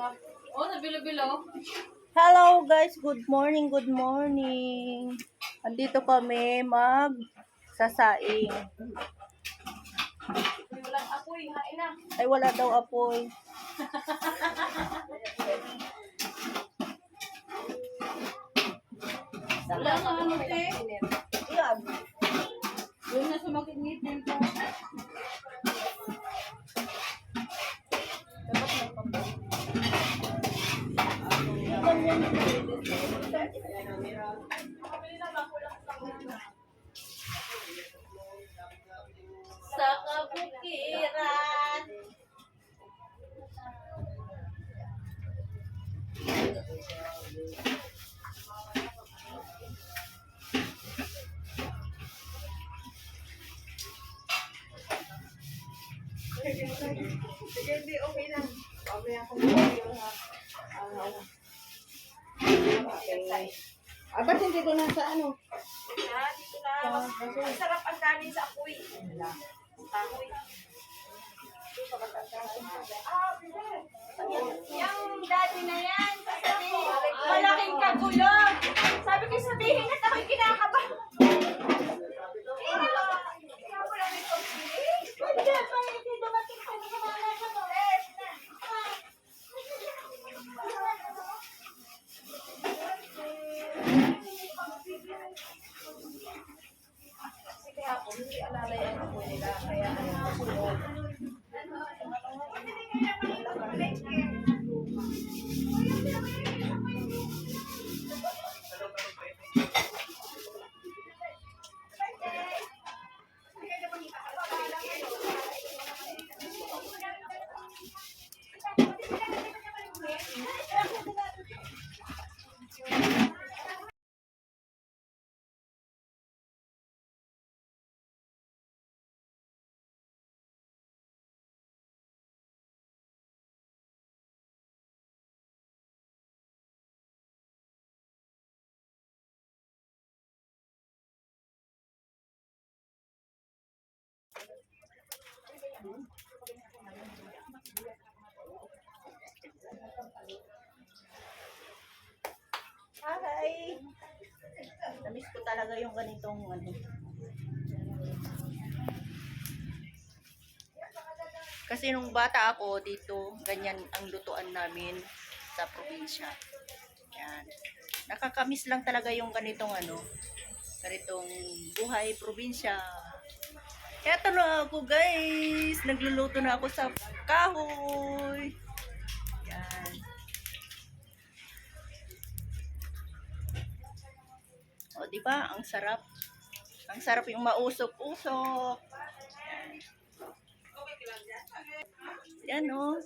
Oh, nabilo-bilo. Hello guys, good morning, good morning. Andito kami mag sasaing. Walang apoy, hain na. Ay wala daw apoy. Wala nga ano, te. Yan. Yun na sumakit ngitin ko. Sa kabukiran. Sige, hindi, okay lang. Mamaya ako yung ha. Okay. Ah, ba't hindi ko nasa ano? Ah, dito na. Masarap ang kanin sa apoy. Apoy. Yung daddy na yan, sasabihin, malaking kagulong. Hi! Namiss ko talaga yung ganitong ano. Kasi nung bata ako dito, ganyan ang lutuan namin sa probinsya. Yan. Nakakamiss lang talaga yung ganitong ano, ganitong buhay probinsya. Kaya na ako guys, nagluluto na ako sa kahoy. Yan. O, di ba? Ang sarap. Ang sarap yung mausok-usok. Yan, o.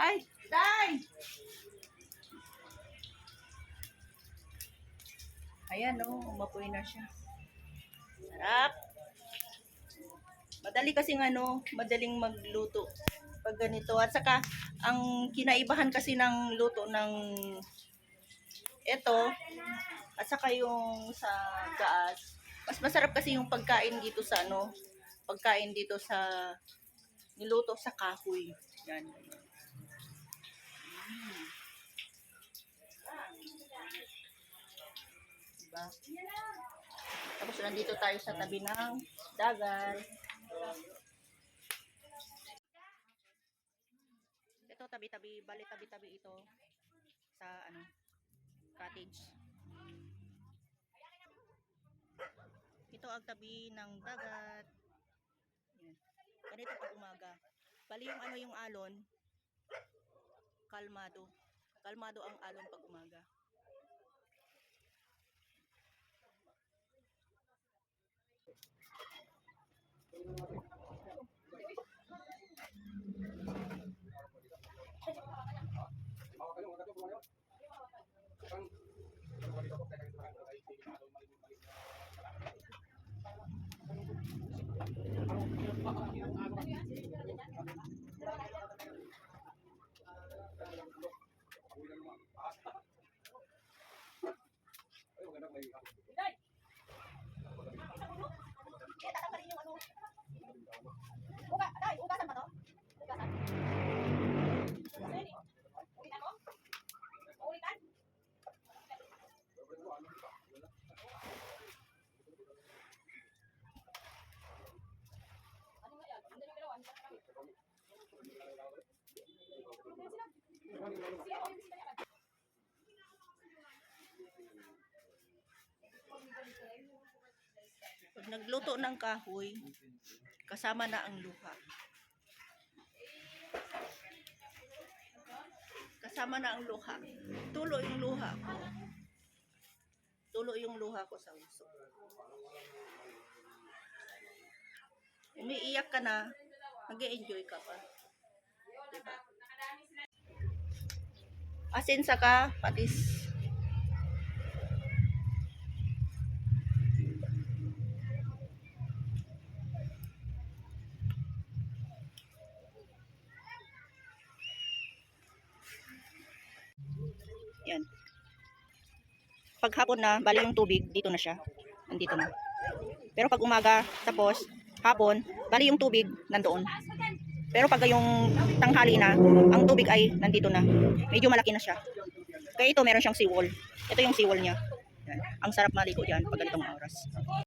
Ay, Day! Ayan, o. Umapoy na siya. Sarap. Madali kasing ano, madaling magluto pag ganito. At saka, ang kinaibahan kasi ng luto ng ito, at saka yung sa gaas, mas masarap kasi yung pagkain dito sa ano, pagkain dito sa niluto sa kahoy. Yan. Mm. Diba? Tapos nandito tayo sa tabi ng dagat. Ito tabi-tabi, bali tabi-tabi ito sa ano, cottage. Ito ang tabi ng dagat. Yan. Ganito pag umaga. Bali yung ano yung alon, kalmado. Kalmado ang alon pag umaga. Uga, ay, Pag nagluto ng kahoy, kasama na ang luha. Kasama na ang luha. Tulo yung luha ko. Tulo yung luha ko sa uso. Umiiyak ka na, mag enjoy ka pa. Diba? Asin saka patis. Yan. Pag hapon na, bali yung tubig, dito na siya. Nandito na. Pero pag umaga, tapos, hapon, bali yung tubig, nandoon. Pero pag yung tanghali na, ang tubig ay nandito na. Medyo malaki na siya. Kaya ito, meron siyang seawall. Ito yung seawall niya. Yan. Ang sarap maligo dyan pag ganitong oras.